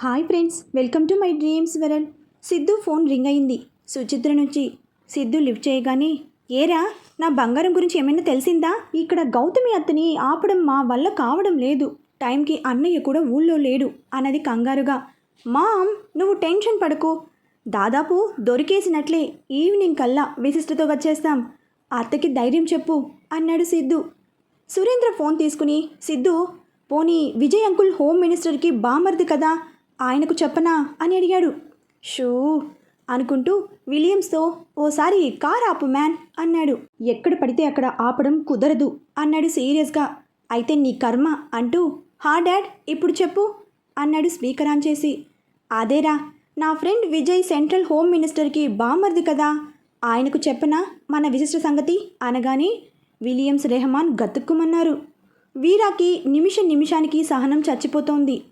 Hi friends welcome to my dreams వెరల్ Siddhu phone ring అయింది. సుచిత్ర నుంచి Siddhu lift చేయగానే ఏరా నా బంగారం గురించి ఏమైనా తెలిసిందా? ఇక్కడ గౌతమి అత్తని ఆపడం మా వల్ల కావడం లేదు. టైంకి అన్నయ్య కూడా ఊళ్ళో లేడు అన్నది కంగారుగా. మామ్ నువ్వు టెన్షన్ పడకు. దాదాపు దొరికేసినట్లే ఈవినింగ్ కల్లా విశిష్టతో వచ్చేస్తాం. అత్తకి ధైర్యం చెప్పు అన్నాడు సిద్ధు. సురేంద్ర ఫోన్ తీసుకుని సిద్ధు పోనీ విజయ్ అంకుల్ హోమ్ మినిస్టర్కి బామర్ది కదా? ఆయనకు చెప్పనా? అని అడిగాడు. షూ అనుకుంటూ విలియమ్స్తో ఓసారి కార్ ఆపు మ్యాన్ అన్నాడు. ఎక్కడ పడితే అక్కడ ఆపడం కుదరదు అన్నాడు సీరియస్గా. అయితే నీ కర్మ అంటూ హా డాడ్ ఇప్పుడు చెప్పు అన్నాడు స్పీకర్ ఆన్ చేసి. అదేరా నా ఫ్రెండ్ విజయ్ సెంట్రల్ హోమ్ మినిస్టర్కి బామర్ది కదా ఆయనకు చెప్పనా మన విశిష్ట సంగతి? అనగానే విలియమ్స్ రెహమాన్ గతుక్కుమన్నారు. వీరాకి నిమిష నిమిషానికి సహనం చచ్చిపోతోంది.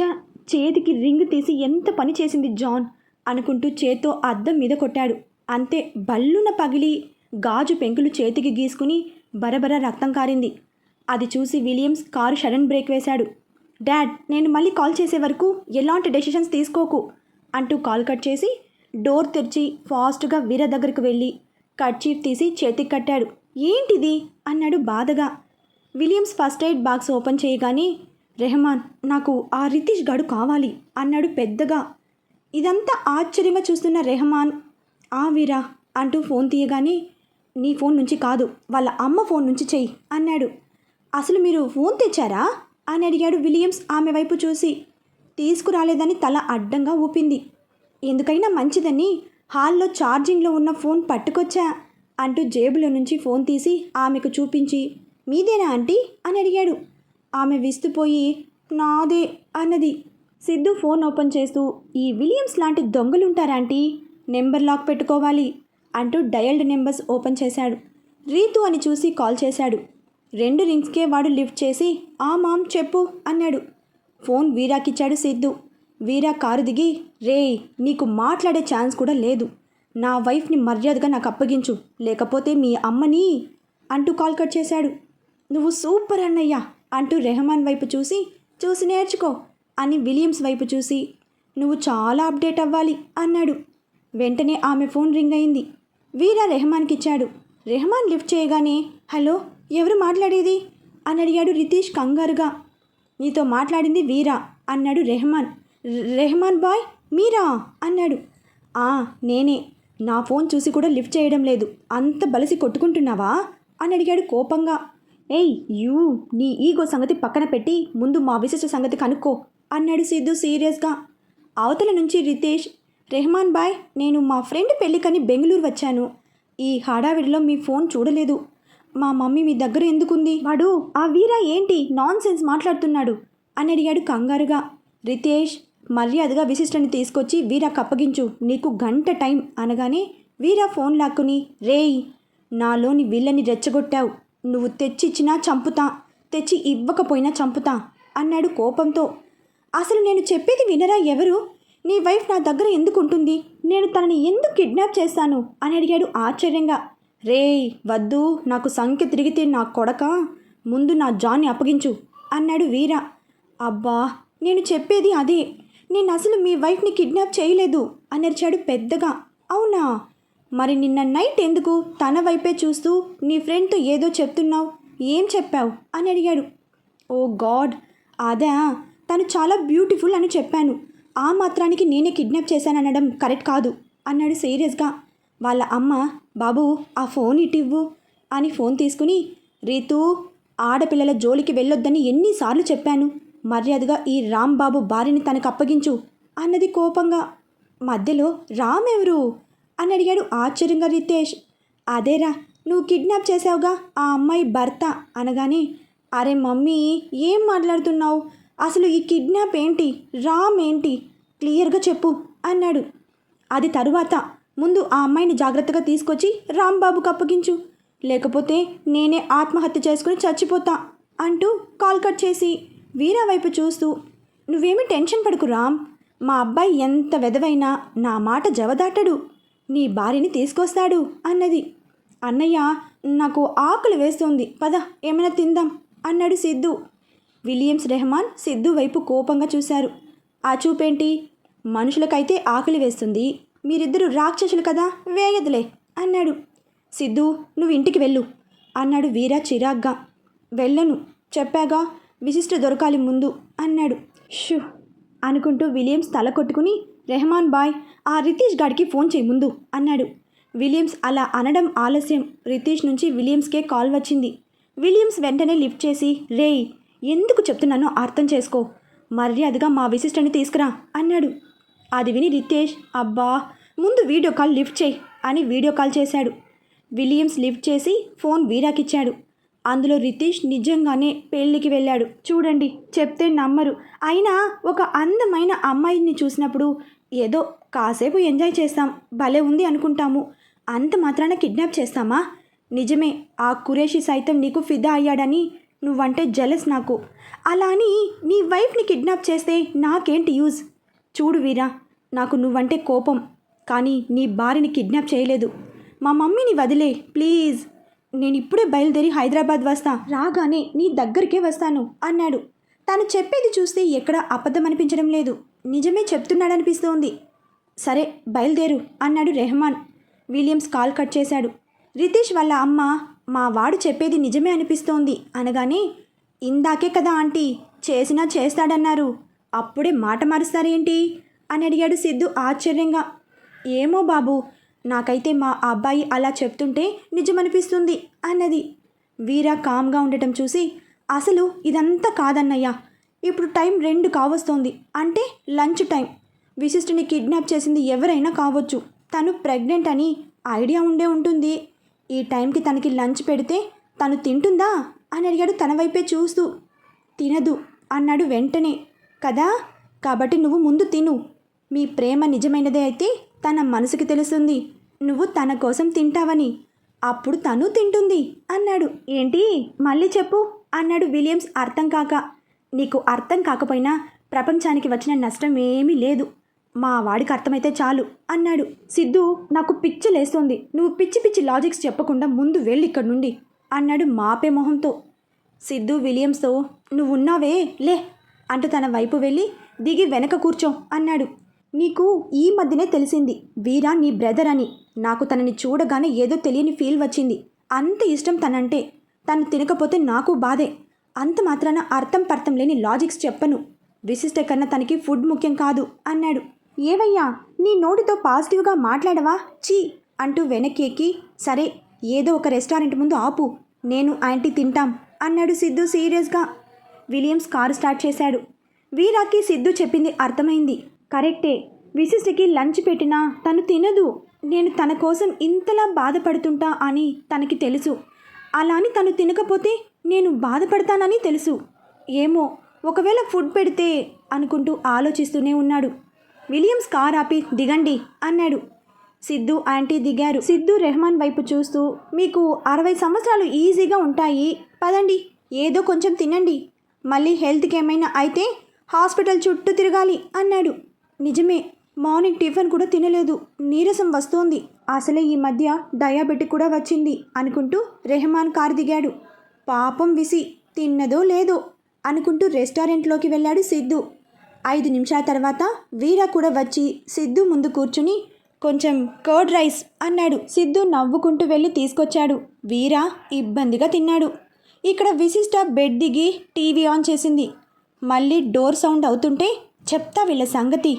చ చేతికి రింగ్ తీసి ఎంత పని చేసింది జాన్? అనుకుంటూ చేత్తో అద్దం మీద కొట్టాడు. అంతే బల్లున పగిలి గాజు పెంకులు చేతికి గీసుకుని బరబర రక్తం కారింది. అది చూసి విలియమ్స్ కారు షడన్ బ్రేక్ వేశాడు. డాడ్ నేను మళ్ళీ కాల్ చేసే వరకు ఎలాంటి డెసిషన్స్ తీసుకోకు అంటూ కాల్ కట్ చేసి డోర్ తెరిచి ఫాస్ట్గా వీర దగ్గరకు వెళ్ళి కట్చీఫ్ తీసి చేతికి కట్టాడు. ఏంటిది? అన్నాడు బాధగా. Williams first aid box open చేయగానే రెహమాన్ నాకు ఆ రితీష్ గడు కావాలి అన్నాడు పెద్దగా. ఇదంతా ఆశ్చర్యంగా చూస్తున్న రెహమాన్ ఆ అంటూ ఫోన్ తీయగానే నీ ఫోన్ నుంచి కాదు వాళ్ళ అమ్మ ఫోన్ నుంచి చెయ్యి అన్నాడు. అసలు మీరు ఫోన్ తెచ్చారా? అని అడిగాడు విలియమ్స్ ఆమె వైపు చూసి. తీసుకురాలేదని తల అడ్డంగా ఊపింది. ఎందుకైనా మంచిదని హాల్లో ఛార్జింగ్లో ఉన్న ఫోన్ పట్టుకొచ్చా? అంటూ జేబులో నుంచి ఫోన్ తీసి ఆమెకు చూపించి మీదేనా ఆంటీ? అని అడిగాడు. ఆమె విస్తుపోయి నాదే అన్నది. సిద్ధు ఫోన్ ఓపెన్ చేస్తూ ఈ విలియమ్స్ లాంటి దొంగలుంటారా ఆంటీ? నెంబర్ లాక్ పెట్టుకోవాలి అంటూ డయల్డ్ నెంబర్స్ ఓపెన్ చేశాడు. రీతు అని చూసి కాల్ చేశాడు. రెండు రింగ్స్కే వాడు లిఫ్ట్ చేసి ఆ మామ్ చెప్పు అన్నాడు. ఫోన్ వీరాకిచ్చాడు సిద్ధు. వీరా కారు దిగి రే నీకు మాట్లాడే ఛాన్స్ కూడా లేదు. నా వైఫ్ని మర్యాదగా నాకు అప్పగించు. లేకపోతే మీ అమ్మని అంటూ కాల్ కట్ చేశాడు. నువ్వు సూపర్ అన్నయ్యా! అంటూ రెహమాన్ వైపు చూసి చూసి నేర్చుకో అని విలియమ్స్ వైపు చూసి నువ్వు చాలా అప్డేట్ అవ్వాలి అన్నాడు. వెంటనే ఆమె ఫోన్ రింగ్ అయింది. వీరా రెహమాన్కి ఇచ్చాడు రెహమాన్ లిఫ్ట్ చేయగానే హలో ఎవరు మాట్లాడేది? అని అడిగాడు రితీష్ కంగారుగా. నీతో మాట్లాడింది వీరా అన్నాడు రెహమాన్. రెహమాన్ బాయ్ మీరా? అన్నాడు. ఆ నేనే. నా ఫోన్ చూసి కూడా లిఫ్ట్ చేయడం లేదు. అంత బలసి కొట్టుకుంటున్నావా? అని అడిగాడు కోపంగా. ఏయ్ యూ నీ ఈగో సంగతి పక్కన పెట్టి ముందు మా విశిష్ట సంగతి కనుక్కో అన్నాడు సిద్ధు సీరియస్గా. అవతల నుంచి రితేష్ రెహమాన్ బాయ్ నేను మా ఫ్రెండ్ పెళ్ళికని బెంగళూరు వచ్చాను. ఈ హడావిడిలో మీ ఫోన్ చూడలేదు. మా మమ్మీ మీ దగ్గర ఎందుకుంది? వాడు ఆ వీరా ఏంటి? నాన్ సెన్స్ మాట్లాడుతున్నాడు అని అడిగాడు కంగారుగా. రితేష్ మర్యాదగా విశిష్టని తీసుకొచ్చి వీరా కప్పగించు నీకు గంట టైం అనగానే వీరా ఫోన్ లాక్కుని రేయ్ నాలోని వీళ్ళని రెచ్చగొట్టావు. నువ్వు తెచ్చిచ్చినా చంపుతా తెచ్చి ఇవ్వకపోయినా చంపుతా అన్నాడు కోపంతో. అసలు నేను చెప్పేది వినరా ఎవరు? నీ వైఫ్ నా దగ్గర ఎందుకు ఉంటుంది? నేను తనని ఎందుకు కిడ్నాప్ చేస్తాను అని అడిగాడు ఆశ్చర్యంగా. రేయ్ వద్దు నాకు సంఖ్య తిరిగితే నా కొడక? ముందు నా జాన్ని అప్పగించు అన్నాడు వీర. అబ్బా నేను చెప్పేది అదే. నేను అసలు మీ వైఫ్ని కిడ్నాప్ చేయలేదు అని అరిచాడు పెద్దగా. అవునా? మరి నిన్న నైట్ ఎందుకు తన వైపే చూస్తూ నీ ఫ్రెండ్తో ఏదో చెప్తున్నావు? ఏం చెప్పావు? అని అడిగాడు. Oh God! అదా తను చాలా బ్యూటిఫుల్ అని చెప్పాను. ఆ మాత్రానికి నేనే కిడ్నాప్ చేశాననడం కరెక్ట్ కాదు అన్నాడు సీరియస్గా. వాళ్ళ అమ్మ బాబు ఆ ఫోన్ ఇటివ్వు అని ఫోన్ తీసుకుని రీతూ ఆడపిల్లల జోలికి వెళ్ళొద్దని ఎన్నిసార్లు చెప్పాను. మర్యాదగా ఈ రాంబాబు భార్యని తనకు అప్పగించు అన్నది కోపంగా. మధ్యలో రామ్ ఎవరు? అని అడిగాడు ఆశ్చర్యంగా రితేష్. అదేరా నువ్వు కిడ్నాప్ చేసావుగా ఆ అమ్మాయి భర్త అనగానే అరే మమ్మీ ఏం మాట్లాడుతున్నావు? అసలు ఈ కిడ్నాప్ ఏంటి? రామ్ ఏంటి? క్లియర్గా చెప్పు అన్నాడు. అది తరువాత. ముందు ఆ అమ్మాయిని జాగ్రత్తగా తీసుకొచ్చి రాంబాబుకు అప్పగించు లేకపోతే నేనే ఆత్మహత్య చేసుకుని చచ్చిపోతా అంటూ కాల్ కట్ చేసి వీరా వైపు చూస్తూ నువ్వేమి టెన్షన్ పడకు రామ్. మా అబ్బాయి ఎంత వెదవైనా నా మాట జవదాటడు. నీ భార్యని తీసుకొస్తాడు అన్నది. అన్నయ్య నాకు ఆకలి వేస్తోంది. పద ఏమైనా తిందాం అన్నాడు సిద్ధు. విలియమ్స్ రెహమాన్ సిద్ధు వైపు కోపంగా చూశారు. ఆ చూపేంటి? మనుషులకైతే ఆకలి వేస్తుంది. మీరిద్దరూ రాక్షసులు కదా వేయదులే అన్నాడు. సిద్ధు నువ్వు ఇంటికి వెళ్ళు అన్నాడు వీర చిరాగ్గా. వెళ్ళను చెప్పాగా. విశిష్ట దొరకాలి ముందు అన్నాడు. షూ అనుకుంటూ విలియమ్స్ తల కొట్టుకుని రెహమాన్ బాయ్ ఆ రితీష్ గాడికి ఫోన్ చేయి ముందు అన్నాడు. విలియమ్స్ అలా అనడం ఆలస్యం. రితీష్ నుంచి విలియమ్స్కే కాల్ వచ్చింది. విలియమ్స్ వెంటనే లిఫ్ట్ చేసి రేయ్ ఎందుకు చెప్తున్నానో అర్థం చేసుకో. మర్యాదగా మా విశిష్టని తీసుకురా అన్నాడు. అది విని రితేష్ అబ్బా ముందు వీడియో కాల్ లిఫ్ట్ చేయి అని వీడియో కాల్ చేశాడు. విలియమ్స్ లిఫ్ట్ చేసి ఫోన్ వీరాకిచ్చాడు. అందులో రితీష్ నిజంగానే పెళ్ళికి వెళ్ళాడు. చూడండి చెప్తే నమ్మరు. అయినా ఒక అందమైన అమ్మాయిని చూసినప్పుడు ఏదో కాసేపు ఎంజాయ్ చేస్తాం భలే ఉంది అనుకుంటాము. అంత మాత్రాన కిడ్నాప్ చేస్తామా? నిజమే ఆ కురేషి సైతం నీకు ఫిదా అయ్యాడని నువ్వంటే జలస్ నాకు. అలా అని నీ వైఫ్ని కిడ్నాప్ చేస్తే నాకేంటి యూజ్? చూడు వీరా నాకు నువ్వంటే కోపం కానీ నీ భార్యని కిడ్నాప్ చేయలేదు. మా మమ్మీని వదిలే ప్లీజ్. నేను ఇప్పుడే బయలుదేరి హైదరాబాద్ వస్తా. రాగానే నీ దగ్గరికే వస్తాను అన్నాడు. తను చెప్పేది చూస్తే ఎక్కడ అబద్ధం అనిపించడం లేదు. నిజమే చెప్తున్నాడనిపిస్తోంది. సరే బయలుదేరు అన్నాడు రెహమాన్. విలియమ్స్ కాల్ కట్ చేశాడు. రితీష్ వాళ్ళ అమ్మ మా వాడు చెప్పేది నిజమే అనిపిస్తోంది. అనగానే ఇందాకే కదా ఆంటీ చేసినా చేస్తాడన్నారు. అప్పుడే మాట మారుస్తారేంటి? అని అడిగాడు సిద్ధు ఆశ్చర్యంగా. ఏమో బాబు నాకైతే మా అబ్బాయి అలా చెప్తుంటే నిజమనిపిస్తుంది అన్నది. వీరా కామ్గా ఉండటం చూసి అసలు ఇదంతా కాదన్నయ్యా. ఇప్పుడు టైం రెండు కావస్తోంది. అంటే లంచ్ టైం. విశిష్టుని కిడ్నాప్ చేసింది ఎవరైనా కావచ్చు. తను ప్రెగ్నెంట్ అని ఐడియా ఉండే ఉంటుంది. ఈ టైంకి తనకి లంచ్ పెడితే తను తింటుందా? అని అడిగాడు తన వైపే చూస్తూ. తినదు అన్నాడు వెంటనే. కదా? కాబట్టి నువ్వు ముందు తిను. మీ ప్రేమ నిజమైనదే అయితే తన మనసుకి తెలుస్తుంది. నువ్వు తన కోసం తింటావని. అప్పుడు తను తింటుంది అన్నాడు. ఏంటి? మళ్ళీ చెప్పు అన్నాడు విలియమ్స్ అర్థం కాక. నీకు అర్థం కాకపోయినా ప్రపంచానికి వచ్చిన నష్టం ఏమీ లేదు. మా వాడికి అర్థమైతే చాలు అన్నాడు. సిద్ధు నాకు పిచ్చి లేస్తోంది. నువ్వు పిచ్చి పిచ్చి లాజిక్స్ చెప్పకుండా ముందు వెళ్ళి ఇక్కడి నుండి అన్నాడు మాపే మొహంతో. సిద్ధు విలియమ్స్తో నువ్వున్నావే? లే అంటూ తన వైపు వెళ్ళి దిగి వెనక కూర్చో అన్నాడు. నీకు ఈ మధ్యనే తెలిసింది. వీరా నీ బ్రదర్ అని. నాకు తనని చూడగానే ఏదో తెలియని ఫీల్ వచ్చింది. అంత ఇష్టం తనంటే. తను తినకపోతే నాకు బాధే. అంత మాత్రాన అర్థం పర్థం లేని లాజిక్స్ చెప్పను. విశిష్ట కన్నా తనకి ఫుడ్ ముఖ్యం కాదు అన్నాడు. ఏవయ్యా నీ నోటితో పాజిటివ్గా మాట్లాడవా? చీ అంటూ వెనక్కి ఎక్కి సరే ఏదో ఒక రెస్టారెంట్ ముందు ఆపు. నేను ఆంటీ తింటాం అన్నాడు సిద్ధు సీరియస్గా. విలియమ్స్ కారు స్టార్ట్ చేశాడు. వీరాకి సిద్ధు చెప్పింది అర్థమైంది. కరెక్టే. విశిష్టకి లంచ్ పెట్టినా తను తినదు. నేను తన కోసం ఇంతలా బాధపడుతుంటా అని తనకి తెలుసు. అలా అని తను తినకపోతే నేను బాధపడతానని తెలుసు. ఏమో ఒకవేళ ఫుడ్ పెడితే అనుకుంటూ ఆలోచిస్తూనే ఉన్నాడు. విలియమ్స్ కార్ ఆపి దిగండి అన్నాడు. సిద్ధు ఆంటీ దిగారు. సిద్ధు రెహమాన్ వైపు చూస్తూ మీకు అరవై సంవత్సరాలు ఈజీగా ఉంటాయి. పదండి ఏదో కొంచెం తినండి. మళ్ళీ హెల్త్కి ఏమైనా అయితే హాస్పిటల్ చుట్టూ తిరగాలి అన్నాడు. నిజమే. మార్నింగ్ టిఫిన్ కూడా తినలేదు. నీరసం వస్తోంది. అసలే ఈ మధ్య డయాబెటిక్ కూడా వచ్చింది అనుకుంటూ రెహమాన్ కారు దిగాడు. పాపం విసి తిన్నదో లేదో అనుకుంటూ రెస్టారెంట్లోకి వెళ్ళాడు సిద్ధు. ఐదు నిమిషాల తర్వాత వీరా కూడా వచ్చి సిద్ధు ముందు కూర్చుని కొంచెం కర్డ్ రైస్ అన్నాడు. సిద్ధు నవ్వుకుంటూ వెళ్ళి తీసుకొచ్చాడు. వీరా ఇబ్బందిగా తిన్నాడు. ఇక్కడ విశిష్ట బెడ్ దిగి టీవీ ఆన్ చేసింది. మళ్ళీ డోర్ సౌండ్ అవుతుంటే చెప్తా వీళ్ళ సంగతి.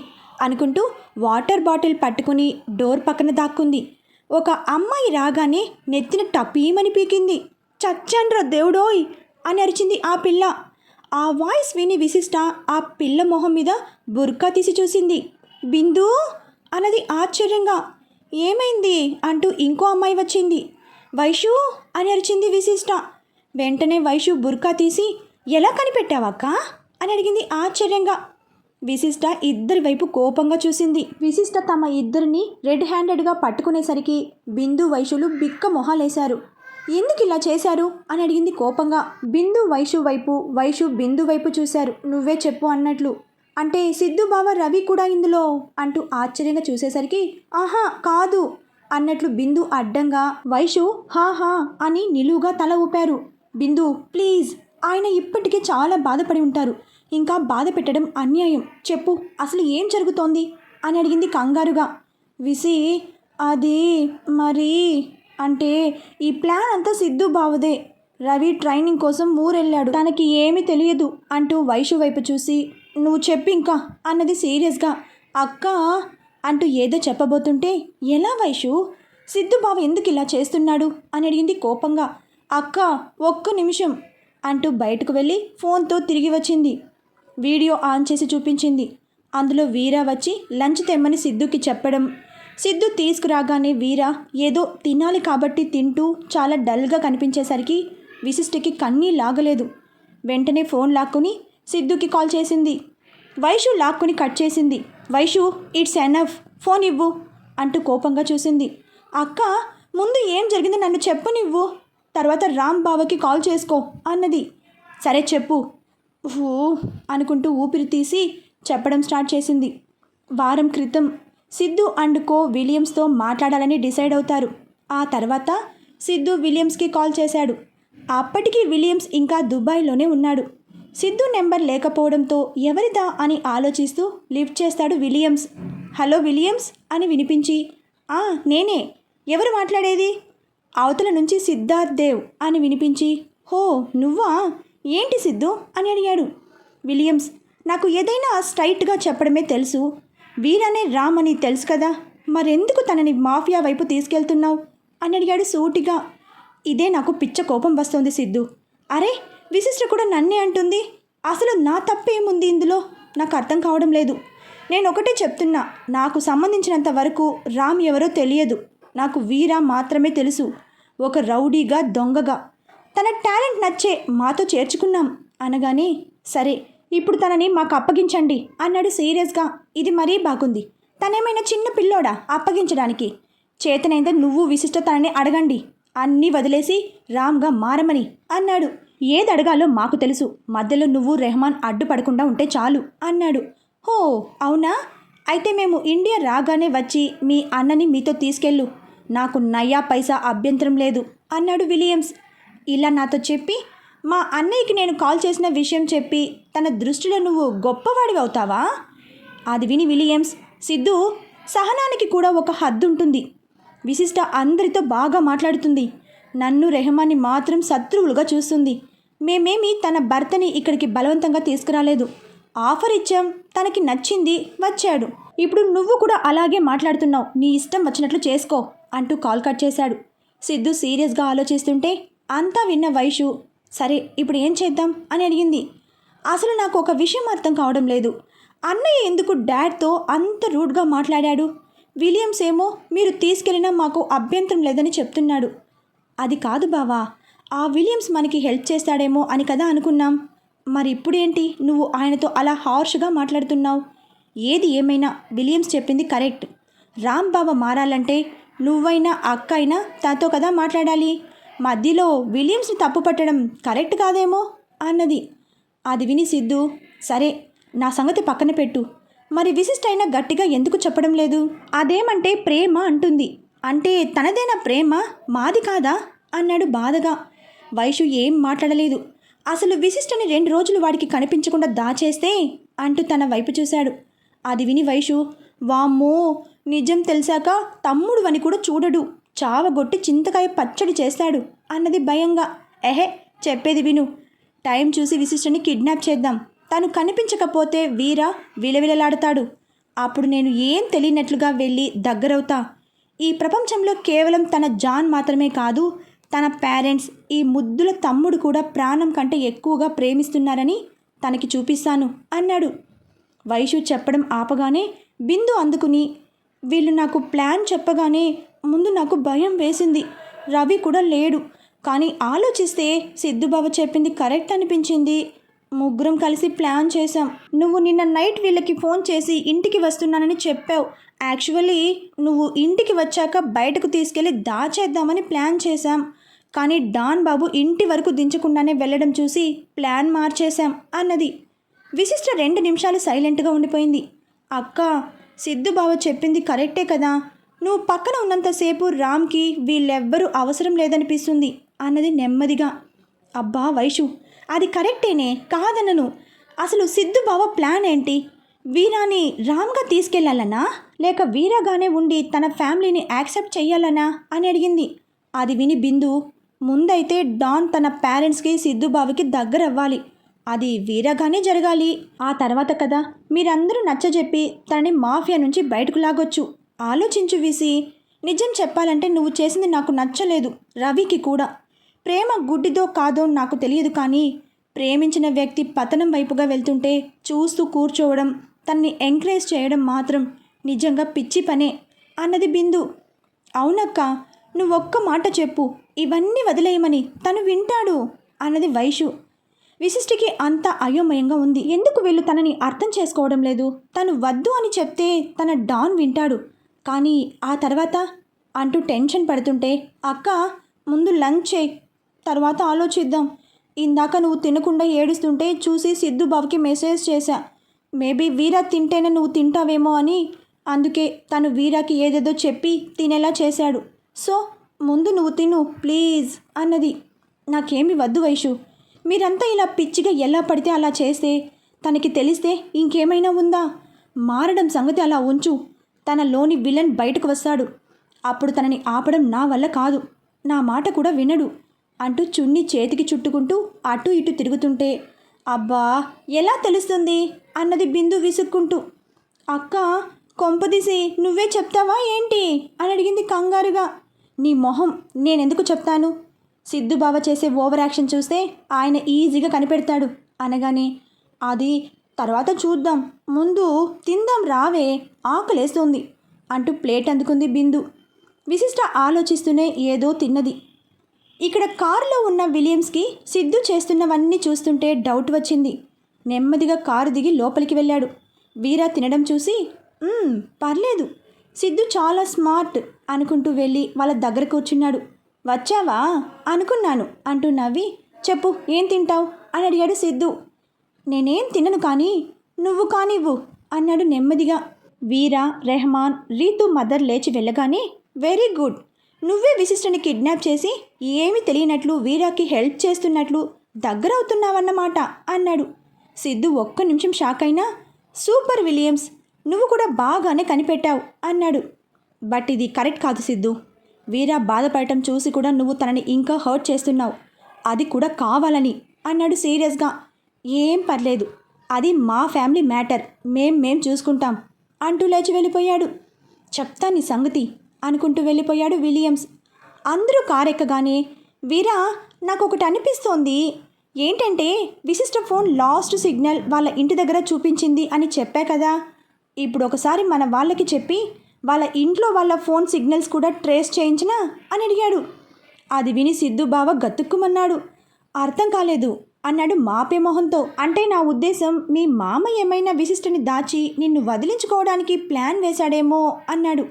అనుకుంటూ వాటర్ బాటిల్ పట్టుకుని డోర్ పక్కన దాక్కుంది. ఒక అమ్మాయి రాగానే నెత్తిన టపీమని పీకింది? చచ్చాండ్రా దేవుడోయ్! అని అరిచింది ఆ పిల్ల. ఆ వాయిస్ విని విశిష్ట ఆ పిల్ల మొహం మీద బుర్కా తీసి చూసింది. బిందు! అన్నది ఆశ్చర్యంగా. ఏమైంది? అంటూ ఇంకో అమ్మాయి వచ్చింది. వైషు! అని అరిచింది విశిష్ట. వెంటనే వైషు బుర్కా తీసి ఎలా కనిపెట్టావక్క? అని అడిగింది ఆశ్చర్యంగా. విశిష్ట ఇద్దరి వైపు కోపంగా చూసింది. విశిష్ట తమ ఇద్దరిని రెడ్ హ్యాండెడ్గా పట్టుకునేసరికి బిందు వైషులు బిక్క మొహాలేశారు. ఎందుకు ఇలా చేశారు? అని అడిగింది కోపంగా. బిందు వైషు వైపు వైషు బిందు వైపు చూశారు. నువ్వే చెప్పు అన్నట్లు. అంటే సిద్ధు బావ రవి కూడా ఇందులో? అంటూ ఆశ్చర్యంగా చూసేసరికి ఆహా కాదు అన్నట్లు బిందు అడ్డంగా వైషు హా హా అని నిలువుగా తల ఊపారు. బిందు ప్లీజ్ ఆయన ఇప్పటికే చాలా బాధపడి ఉంటారు. ఇంకా బాధ పెట్టడం అన్యాయం. చెప్పు అసలు ఏం జరుగుతోంది? అని అడిగింది కంగారుగా. విసి అది మరి అంటే ఈ ప్లాన్ అంతా సిద్ధు బావదే. రవి ట్రైనింగ్ కోసం ఊరెళ్ళాడు. తనకి ఏమీ తెలియదు అంటూ వైషు వైపు చూసి నువ్వు చెప్పు ఇంకా అన్నది సీరియస్గా. అక్క అంటూ ఏదో చెప్పబోతుంటే ఎలా వైషు? సిద్ధు బావ ఎందుకు ఇలా చేస్తున్నాడు? అని అడిగింది కోపంగా. అక్క ఒక్క నిమిషం అంటూ బయటకు వెళ్ళి ఫోన్తో తిరిగి వచ్చింది. వీడియో ఆన్ చేసి చూపించింది. అందులో వీరా వచ్చి లంచ్ తెమ్మని సిద్ధుకి చెప్పడం. సిద్ధు తీసుకురాగానే వీరా ఏదో తినాలి కాబట్టి తింటూ చాలా డల్గా కనిపించేసరికి విశిష్టికి కన్నీ లాగలేదు. వెంటనే ఫోన్ లాక్కుని సిద్ధుకి కాల్ చేసింది. వైషు లాక్కుని కట్ చేసింది. Vaishu it's enough. ఫోన్ ఇవ్వు. అంటూ కోపంగా చూసింది. అక్క ముందు ఏం జరిగిందో నన్ను చెప్పనివ్వు. తర్వాత రామ్ బావకి కాల్ చేసుకో అన్నది. సరే చెప్పు. ఊ అనుకుంటూ ఊపిరి తీసి చెప్పడం స్టార్ట్ చేసింది. వారం క్రితం సిద్ధు అండ్ కో విలియమ్స్తో మాట్లాడాలని డిసైడ్ అవుతారు. ఆ తర్వాత సిద్ధు విలియమ్స్కి కాల్ చేశాడు. అప్పటికి విలియమ్స్ ఇంకా దుబాయ్లోనే ఉన్నాడు. సిద్ధు నెంబర్ లేకపోవడంతో ఎవరిదా అని ఆలోచిస్తూ లిఫ్ట్ చేస్తాడు విలియమ్స్. హలో విలియమ్స్ అని వినిపించి ఆ నేనే. ఎవరు మాట్లాడేది? అవతల నుంచి సిద్ధార్థ్ దేవ్ అని వినిపించి హో నువ్వా? ఏంటి సిద్ధు అని అడిగాడు. విలియమ్స్ నాకు ఏదైనా స్ట్రైట్గా చెప్పడమే తెలుసు. వీరనే రామ్ అని తెలుసు కదా మరెందుకు తనని మాఫియా వైపు తీసుకెళ్తున్నావు? అని అడిగాడు సూటిగా. ఇదే నాకు పిచ్చ కోపం వస్తోంది సిద్ధు. అరే విశిష్ట కూడా నన్నే అంటుంది? అసలు నా తప్పేముంది ఇందులో? నాకు అర్థం కావడం లేదు. నేను ఒకటే చెప్తున్నా నాకు సంబంధించినంత వరకు రామ్ ఎవరో తెలియదు. నాకు వీరా మాత్రమే తెలుసు. ఒక రౌడీగా దొంగగా తన టాలెంట్ నచ్చే మాతో చేర్చుకున్నాం. అనగానే సరే ఇప్పుడు తనని మాకు అప్పగించండి అన్నాడు సీరియస్గా. ఇది మరీ బాగుంది. తనేమైనా చిన్న పిల్లోడా అప్పగించడానికి? చేతనైందే నువ్వు విశిష్ట తనని అడగండి. అన్నీ వదిలేసి రామ్గా మారమని అన్నాడు. ఏది అడగాలో మాకు తెలుసు. మధ్యలో నువ్వు రెహమాన్ అడ్డుపడకుండా ఉంటే చాలు అన్నాడు. హో అవునా? అయితే మేము ఇండియా రాగానే వచ్చి మీ అన్నని మీతో తీసుకెళ్ళు. నాకు నయ్యా పైసా అభ్యంతరం లేదు అన్నాడు విలియమ్స్. ఇలా నాతో చెప్పి మా అన్నయ్యకి నేను కాల్ చేసిన విషయం చెప్పి తన దృష్టిలో నువ్వు గొప్పవాడివి అవుతావా? అది విని విలియమ్స్ సిద్ధు సహనానికి కూడా ఒక హద్దు ఉంటుంది విశిష్ట అందరితో బాగా మాట్లాడుతుంది. నన్ను రెహమాన్ని మాత్రం శత్రువులుగా చూస్తుంది. మేమేమి తన భర్తని ఇక్కడికి బలవంతంగా తీసుకురాలేదు. ఆఫర్ ఇచ్చాం తనకి నచ్చింది వచ్చాడు. ఇప్పుడు నువ్వు కూడా అలాగే మాట్లాడుతున్నావు. నీ ఇష్టం వచ్చినట్లు చేసుకో అంటూ కాల్ కట్ చేశాడు. సిద్ధు సీరియస్గా ఆలోచిస్తుంటే అంతా విన్న వైషు సరే ఇప్పుడు ఏం చేద్దాం? అని అడిగింది. అసలు నాకు ఒక విషయం అర్థం కావడం లేదు. అన్నయ్య ఎందుకు డాడ్తో అంత రూడ్గా మాట్లాడాడు? విలియమ్స్ ఏమో మీరు తీసుకెళ్ళినా మాకు అభ్యంతరం లేదని చెప్తున్నాడు. అది కాదు బావా ఆ విలియమ్స్ మనకి హెల్ప్ చేస్తాడేమో అని కదా అనుకున్నాం. మరి ఇప్పుడేంటి? నువ్వు ఆయనతో అలా హార్ష్గా మాట్లాడుతున్నావు. ఏది ఏమైనా విలియమ్స్ చెప్పింది కరెక్ట్. రామ్ బావ మారాలంటే నువ్వైనా అక్క అయినా తనతో కదా మాట్లాడాలి. మధ్యలో విలియమ్స్ని తప్పు పట్టడం కరెక్ట్ కాదేమో అన్నది. అది విని సిద్ధు సరే నా సంగతి పక్కన పెట్టు. మరి విశిష్ట అయినా గట్టిగా ఎందుకు చెప్పడం లేదు? అదేమంటే ప్రేమ అంటుంది. అంటే తనదైన ప్రేమ మాది కాదా? అన్నాడు బాధగా. వైషు ఏం మాట్లాడలేదు. అసలు విశిష్టని రెండు రోజులు వాడికి కనిపించకుండా దాచేస్తే అంటూ తన వైపు చూశాడు. అది విని వైషు వామ్మో నిజం తెలిసాక తమ్ముడు అని కూడా చూడడు. చావగొట్టి చింతకాయ పచ్చడి చేస్తాడు అన్నది భయంగా. ఎహే చెప్పేది విను. టైం చూసి విశిష్టని కిడ్నాప్ చేద్దాం. తను కనిపించకపోతే వీర విలవిలలాడతాడు. అప్పుడు నేను ఏం తెలియనట్లుగా వెళ్ళి దగ్గరవుతా. ఈ ప్రపంచంలో కేవలం తన జాన్ మాత్రమే కాదు తన పేరెంట్స్ ఈ ముద్దుల తమ్ముడు కూడా ప్రాణం కంటే ఎక్కువగా ప్రేమిస్తున్నారని తనకి చూపిస్తాను అన్నాడు. వైషు చెప్పడం ఆపగానే బిందు అందుకుని వీళ్ళు నాకు ప్లాన్ చెప్పగానే ముందు నాకు భయం వేసింది. రవి కూడా లేడు. కానీ ఆలోచిస్తే సిద్ధుబాబు చెప్పింది కరెక్ట్ అనిపించింది. ముగ్గురం కలిసి ప్లాన్ చేశాం. నువ్వు నిన్న నైట్ వీళ్ళకి ఫోన్ చేసి ఇంటికి వస్తున్నానని చెప్పావు. యాక్చువల్లీ నువ్వు ఇంటికి వచ్చాక బయటకు తీసుకెళ్ళి దాచేద్దామని ప్లాన్ చేశాం. కానీ డాన్ బాబు ఇంటి వరకు దించకుండానే వెళ్ళడం చూసి ప్లాన్ మార్చేశాం అన్నది. విశిష్ట రెండు నిమిషాలు సైలెంట్గా ఉండిపోయింది. అక్క సిద్ధు బావ చెప్పింది కరెక్టే కదా. నువ్వు పక్కన ఉన్నంతసేపు రామ్కి వీళ్ళెవ్వరూ అవసరం లేదనిపిస్తుంది అన్నది నెమ్మదిగా. అబ్బా వైషు అది కరెక్టేనే కాదనను. అసలు సిద్ధు బావ ప్లాన్ ఏంటి? వీరాని రామ్గా తీసుకెళ్ళాలనా? లేక వీరాగానే ఉండి తన ఫ్యామిలీని యాక్సెప్ట్ చేయాలనా అని అడిగింది. అది విని బిందు ముందైతే డాన్ తన పేరెంట్స్కి సిద్ధు బావకి దగ్గర అవ్వాలి అది వీరగానే జరగాలి. ఆ తర్వాత కదా మీరందరూ నచ్చజెప్పి తనని మాఫియా నుంచి బయటకు లాగొచ్చు. ఆలోచించు వీసి. నిజం చెప్పాలంటే నువ్వు చేసింది నాకు నచ్చలేదు రవికి కూడా. ప్రేమ గుడ్డిదో కాదో నాకు తెలియదు కానీ ప్రేమించిన వ్యక్తి పతనం వైపుగా వెళ్తుంటే చూస్తూ కూర్చోవడం తన్ని ఎంకరేజ్ చేయడం మాత్రం నిజంగా పిచ్చి పనే అన్నది బిందు. అవునక్క నువ్వొక్క మాట చెప్పు ఇవన్నీ వదిలేయమని తను వింటాడు అన్నది వైషు. విశిష్టికి అంత అయోమయంగా ఉంది. ఎందుకు వీళ్ళు తనని అర్థం చేసుకోవడం లేదు? తను వద్దు అని చెప్తే తన డాన్ వింటాడు. కానీ ఆ తర్వాత అంటూ టెన్షన్ పడుతుంటే అక్క ముందు లంచ్ చేయి తర్వాత ఆలోచిద్దాం. ఇందాక నువ్వు తినకుండా ఏడుస్తుంటే చూసి సిద్ధు బాబుకి మెసేజ్ చేశా. మేబీ వీరా తింటేనే నువ్వు తింటావేమో అని. అందుకే తను వీరాకి ఏదేదో చెప్పి తినేలా చేశాడు. సో ముందు నువ్వు తిను ప్లీజ్ అన్నది. నాకేమి వద్దు వైషు. మీరంతా ఇలా పిచ్చిగా ఎలా పడితే అలా చేస్తే తనకి తెలిస్తే ఇంకేమైనా ఉందా? మారడం సంగతి అలా ఉంచు. తనలోని విలన్ బయటకు వస్తాడు. అప్పుడు తనని ఆపడం నా వల్ల కాదు. నా మాట కూడా వినడు. అంటూ చున్ని చేతికి చుట్టుకుంటూ అటు ఇటు తిరుగుతుంటే అబ్బా ఎలా తెలుస్తుంది? అన్నది బిందు విసుక్కుంటూ అక్క కొంపదీసి నువ్వే చెప్తావా ఏంటి? అని అడిగింది కంగారుగా. నీ మొహం నేనెందుకు చెప్తాను? సిద్ధు బావ చేసే ఓవర్ యాక్షన్ చూస్తే ఆయన ఈజీగా కనిపెడతాడు. అనగానే అది తర్వాత చూద్దాం. ముందు తిందాం రావే ఆకలేస్తుంది అంటూ ప్లేట్ అందుకుంది బిందు. విశిష్ట ఆలోచిస్తూనే ఏదో తిన్నది. ఇక్కడ కారులో ఉన్న విలియమ్స్కి సిద్ధు చేస్తున్నవన్నీ చూస్తుంటే డౌట్ వచ్చింది. నెమ్మదిగా కారు దిగి లోపలికి వెళ్ళాడు. వీరా తినడం చూసి పర్లేదు. సిద్ధు చాలా స్మార్ట్ అనుకుంటూ వెళ్ళి వాళ్ళ దగ్గర కూర్చున్నాడు. వచ్చావా? అనుకున్నాను అంటూ నవ్వి చెప్పు ఏం తింటావు? అని అడిగాడు సిద్ధు. నేనేం తినను కానీ నువ్వు కానివ్వు అన్నాడు నెమ్మదిగా. వీరా రెహమాన్ రీతు మదర్ లేచి వెళ్ళగానే వెరీ గుడ్. నువ్వే విశిష్టని కిడ్నాప్ చేసి ఏమీ తెలియనట్లు వీరాకి హెల్ప్ చేస్తున్నట్లు దగ్గరవుతున్నావన్నమాట అన్నాడు. సిద్ధు ఒక్క నిమిషం షాక్ అయినా సూపర్ విలియమ్స్ నువ్వు కూడా బాగానే కనిపెట్టావు అన్నాడు. బట్ ఇది కరెక్ట్ కాదు సిద్ధు. వీరా బాధపడటం చూసి కూడా నువ్వు తనని ఇంకా హర్ట్ చేస్తున్నావు. అది కూడా కావాలని అన్నాడు సీరియస్గా. ఏం పర్లేదు. అది మా ఫ్యామిలీ మ్యాటర్. మేం మేం చూసుకుంటాం. అంటూ లేచి వెళ్ళిపోయాడు. చెప్తా నీ సంగతి అనుకుంటూ వెళ్ళిపోయాడు విలియమ్స్. అందరూ కారెక్కగానే వీరా నాకు ఒకటి అనిపిస్తోంది. ఏంటంటే విశిష్ట ఫోన్ లాస్ట్ సిగ్నల్ వాళ్ళ ఇంటి దగ్గర చూపించింది అని చెప్పా కదా. ఇప్పుడు ఒకసారి మన వాళ్ళకి చెప్పి వాళ్ళ ఇంట్లో వాళ్ళ ఫోన్ సిగ్నల్స్ కూడా ట్రేస్ చేయించినా అని అడిగాడు. అది విని సిద్ధు బావ గతుక్కుమన్నాడు. అర్థం కాలేదు. అన్నాడు మాపే మొహంతో. అంటే నా ఉద్దేశం మీ మామ ఏమైనా విశిష్టని దాచి నిన్ను వదిలించుకోవడానికి ప్లాన్ వేశాడేమో అన్నాడు.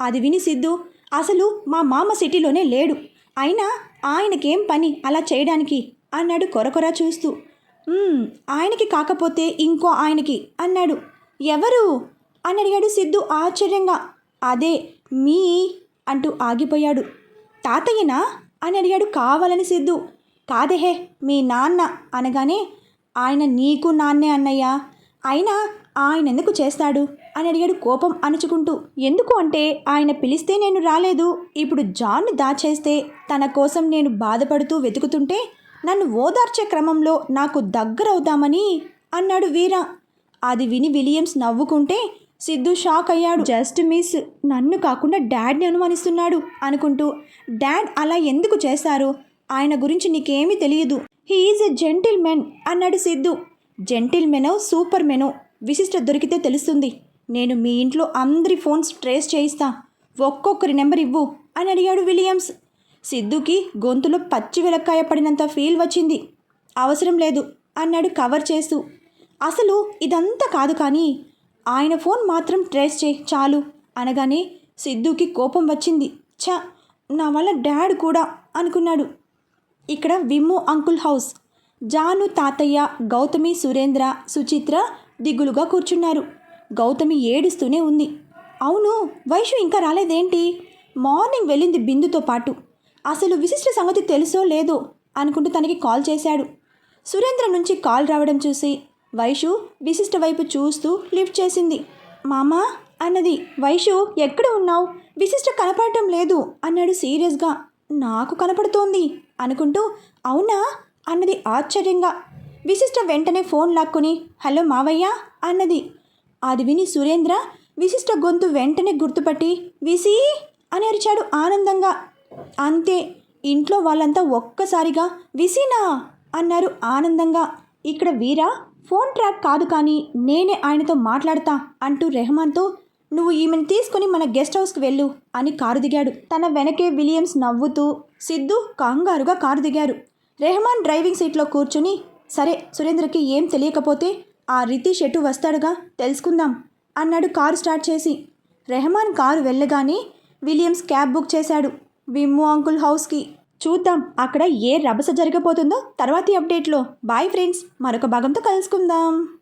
అది విని సిద్ధు అసలు మా మామ సిటీలోనే లేడు. అయినా ఆయనకేం పని అలా చేయడానికి? అన్నాడు కొరకొర చూస్తూ. ఆయనకి కాకపోతే ఇంకో ఆయనకి అన్నాడు. ఎవరు? అని అడిగాడు సిద్ధు ఆశ్చర్యంగా. అదే మీ అంటూ ఆగిపోయాడు. తాతయ్యనా? అని అడిగాడు కావాలని సిద్ధు. కాదేహే మీ నాన్న అనగానే ఆయన నీకు నాన్నే అన్నయ్యా. అయినా ఆయన ఎందుకు చేస్తాడు? అని అడిగాడు కోపం అణుచుకుంటూ. ఎందుకు అంటే ఆయన పిలిస్తే నేను రాలేదు. ఇప్పుడు జాన్ను దాచేస్తే తన కోసం నేను బాధపడుతూ వెతుకుతుంటే నన్ను ఓదార్చే క్రమంలో నాకు దగ్గరవుదామని అన్నాడు వీర. అది విని విలియమ్స్ నవ్వుకుంటే సిద్ధు షాక్ అయ్యాడు. జస్ట్ మిస్ నన్ను కాకుండా డాడ్ని అనుమానిస్తున్నాడు అనుకుంటూ. డాడ్ అలా ఎందుకు చేశారు ఆయన గురించి నీకేమీ తెలియదు. He is a gentle men అన్నాడు సిద్ధు. జెంటిల్ మెనో సూపర్ మెనో విశిష్ట దొరికితే తెలుస్తుంది. నేను మీ ఇంట్లో అందరి ఫోన్స్ ట్రేస్ చేయిస్తా. ఒక్కొక్కరి నెంబర్ ఇవ్వు అని అడిగాడు విలియమ్స్. సిద్ధుకి గొంతులో పచ్చి వెలక్కాయ పడినంత ఫీల్ వచ్చింది. అవసరం లేదు అన్నాడు కవర్ చేస్తూ. అసలు ఇదంతా కాదు కానీ ఆయన ఫోన్ మాత్రం ట్రేస్ చేయి చాలు అనగానే సిద్ధుకి కోపం వచ్చింది. ఛ నా వల్ల డాడ్ కూడా అనుకున్నాడు. ఇక్కడ విమ్ము అంకుల్ హౌస్. జాను తాతయ్య గౌతమి సురేంద్ర సుచిత్ర దిగులుగా కూర్చున్నారు. గౌతమి ఏడుస్తూనే ఉంది. అవును వైషు ఇంకా రాలేదేంటి? మార్నింగ్ వెళ్ళింది బిందుతో పాటు. అసలు విశిష్ట సంగతి తెలుసో లేదో అనుకుంటూ తనకి కాల్ చేశాడు. సురేంద్ర నుంచి కాల్ రావడం చూసి వైషు విశిష్ట వైపు చూస్తూ లిఫ్ట్ చేసింది. మామా అన్నది. వైషు ఎక్కడ ఉన్నావు? విశిష్ట కనపడటం లేదు అన్నాడు సీరియస్గా. నాకు కనపడుతోంది. అనుకుంటూ అవునా? అన్నది ఆశ్చర్యంగా. విశిష్ట వెంటనే ఫోన్ లాక్కుని హలో మావయ్య అన్నది. అది విని సురేంద్ర విశిష్ట గొంతు వెంటనే గుర్తుపట్టి విసి అని అరిచాడు ఆనందంగా. అంతే ఇంట్లో వాళ్ళంతా ఒక్కసారిగా విసినా అన్నారు ఆనందంగా. ఇక్కడ వీరా ఫోన్ ట్రాక్ కాదు కానీ నేనే ఆయనతో మాట్లాడతా అంటూ రెహమాన్తో నువ్వు ఈమెను తీసుకుని మన గెస్ట్ హౌస్కి వెళ్ళు అని కారు దిగాడు. తన వెనకే విలియమ్స్ నవ్వుతూ సిద్ధు కంగారుగా కారు దిగారు. రెహమాన్ డ్రైవింగ్ సీట్లో కూర్చుని సరే సురేంద్రకి ఏం తెలియకపోతే ఆ రితీష్ ఎటు వస్తాడుగా తెలుసుకుందాం అన్నాడు కారు స్టార్ట్ చేసి. రెహమాన్ కారు వెళ్ళగానే విలియమ్స్ క్యాబ్ బుక్ చేశాడు. విమ్ము అంకుల్ హౌస్కి. చూద్దాం అక్కడ ఏ రభస జరగబోతుందో తర్వాతి అప్డేట్లో. బాయ్ ఫ్రెండ్స్ మరొక భాగంతో కలుసుకుందాం.